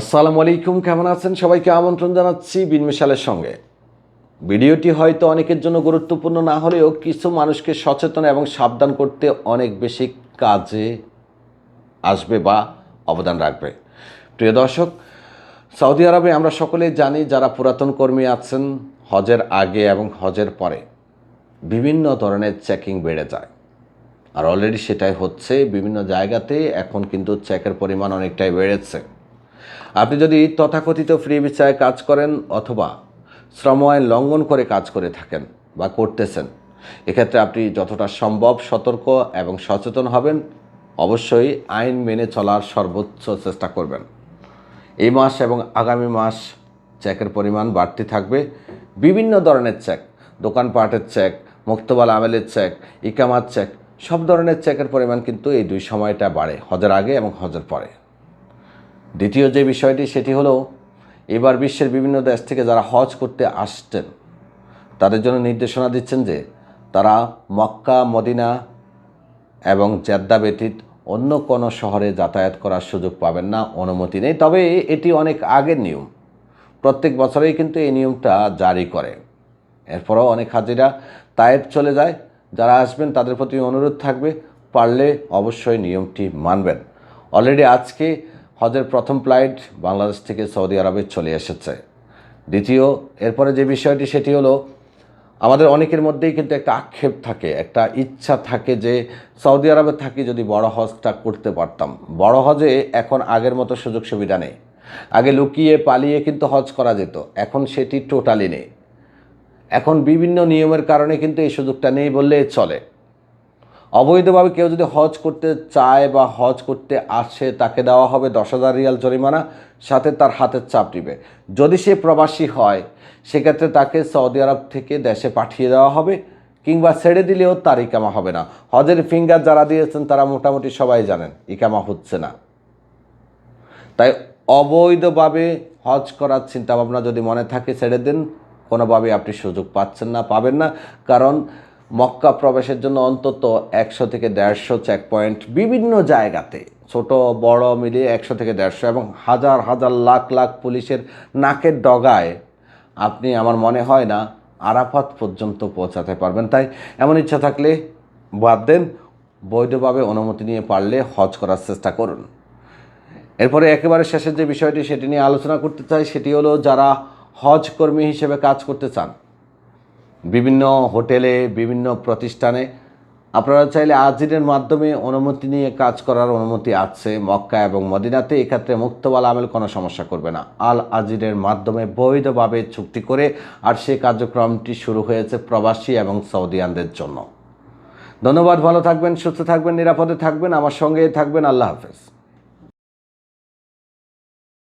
আসসালামু আলাইকুম, কেমন আছেন? সবাইকে আমন্ত্রণ জানাচ্ছি বিনমিশালের সঙ্গে। ভিডিওটি হয়তো অনেকের জন্য গুরুত্বপূর্ণ, না হলেও কিছু মানুষকে সচেতন এবং সাবধান করতে অনেক বেশি কাজে আসবে বা অবদান রাখবে। প্রিয় দর্শক, সৌদি আরবে আমরা সকলেই জানি যারা পুরাতন কর্মী আছেন, হজের আগে এবং হজের পরে বিভিন্ন ধরনের চেকিং বেড়ে যায়। আর অলরেডি সেটাই হচ্ছে, বিভিন্ন জায়গাতে এখন কিন্তু চেকের পরিমাণ অনেকটাই বেড়েছে। আপনি যদি তথাকথিত ফ্রি ভিসায় কাজ করেন অথবা শ্রম আইন লঙ্ঘন করে কাজ করে থাকেন বা করতেছেন, এক্ষেত্রে আপনি যতটা সম্ভব সতর্ক এবং সচেতন হবেন। অবশ্যই আইন মেনে চলার সর্বোচ্চ চেষ্টা করবেন। এই মাস এবং আগামী মাস চেকের পরিমাণ বাড়তি থাকবে। বিভিন্ন ধরনের চেক, দোকানপাটের চেক, মুক্তবাল আমেলের চেক, ইকামার চেক, সব ধরনের চেকের পরিমাণ কিন্তু এই দুই সময়টা বাড়ে, হজের আগে এবং হজের পরে। দ্বিতীয় যে বিষয়টি, সেটি হলো, এবার বিশ্বের বিভিন্ন দেশ থেকে যারা হজ করতে আসছেন, তাদের জন্য নির্দেশনা দিচ্ছেন যে, তারা মক্কা, মদিনা এবং জেদ্দা ব্যতীত অন্য কোনো শহরে যাতায়াত করার সুযোগ পাবেন না, অনুমতি নেই। তবে এটি অনেক আগের নিয়ম। প্রত্যেক বছরেই কিন্তু এই নিয়মটা জারি করে। এরপরও অনেক হাজিরা তায়েব চলে যায়। যারা আসবেন, তাদের প্রতি অনুরোধ থাকবে, পারলে অবশ্যই নিয়মটি মানবেন। অলরেডি আজকে হজের প্রথম ফ্লাইট বাংলাদেশ থেকে সৌদি আরবে চলে এসেছে। দ্বিতীয়, এরপরে যে বিষয়টি সেটি হলো, আমাদের অনেকের মধ্যেই কিন্তু একটা আক্ষেপ থাকে, একটা ইচ্ছা থাকে যে সৌদি আরবে থাকি যদি বড় হজটা করতে পারতাম। বড় হজে এখন আগের মতো সুযোগ সুবিধা নেই। আগে লুকিয়ে পালিয়ে কিন্তু হজ করা যেত, এখন সেটি টোটালি নেই। এখন বিভিন্ন নিয়মের কারণে কিন্তু এই সুযোগটা নেই বললে চলে। অবৈধভাবে কেউ যদি হজ করতে চায় বা হজ করতে আসে, তাকে দেওয়া হবে দশ হাজার রিয়াল জরিমানা, সাথে তার হাতের চাপ দিবে যদি সে প্রবাসী হয়, সেক্ষেত্রে তাকে সৌদি আরব থেকে দেশে পাঠিয়ে দেওয়া হবে, কিংবা ছেড়ে দিলেও তার ইকামা হবে না। হজের ফিঙ্গার যারা দিয়েছেন, তারা মোটামুটি সবাই জানেন, ইকামা হচ্ছে না। তাই অবৈধভাবে হজ করার চিন্তাভাবনা যদি মনে থাকে, ছেড়ে দিন। কোনোভাবে আপনি সুযোগ পাচ্ছেন না, পাবেন না। কারণ মক্কা প্রবেশের জন্য অন্তত একশো থেকে দেড়শো চেক পয়েন্ট বিভিন্ন জায়গাতে। ছোট, বড় মিলিয়ে একশো থেকে দেড়শো এবং হাজার হাজার, লাখ লাখ পুলিশের নাকের ডগায় আপনি, আমার মনে হয় না, আরাফাত পর্যন্ত পৌঁছাতে পারবেন। তাই এমন ইচ্ছা থাকলে বাদ দেন, বৈধভাবে অনুমতি নিয়ে পারলে হজ করার চেষ্টা করুন। এরপরে একেবারে শেষের যে বিষয়টি, সেটি নিয়ে আলোচনা করতে চাই, সেটি হলো যারা হজ কর্মী হিসেবে কাজ করতে চান বিভিন্ন হোটেলে, বিভিন্ন প্রতিষ্ঠানে। আপনারা চাইলে আজিরের মাধ্যমে অনুমতি নিয়ে কাজ করার অনুমতি আছে মক্কা এবং মদিনাতে। এক্ষেত্রে মুক্তবাল আমেল কোনো সমস্যা করবে না। আল আজিরের মাধ্যমে বৈধভাবে চুক্তি করে আর সে কার্যক্রমটি শুরু হয়েছে প্রবাসী এবং সৌদিয়ানদের জন্য। ধন্যবাদ, ভালো থাকবেন, সুস্থ থাকবেন, নিরাপদে থাকবেন, আমার সঙ্গে থাকবেন। আল্লাহ হাফেজ।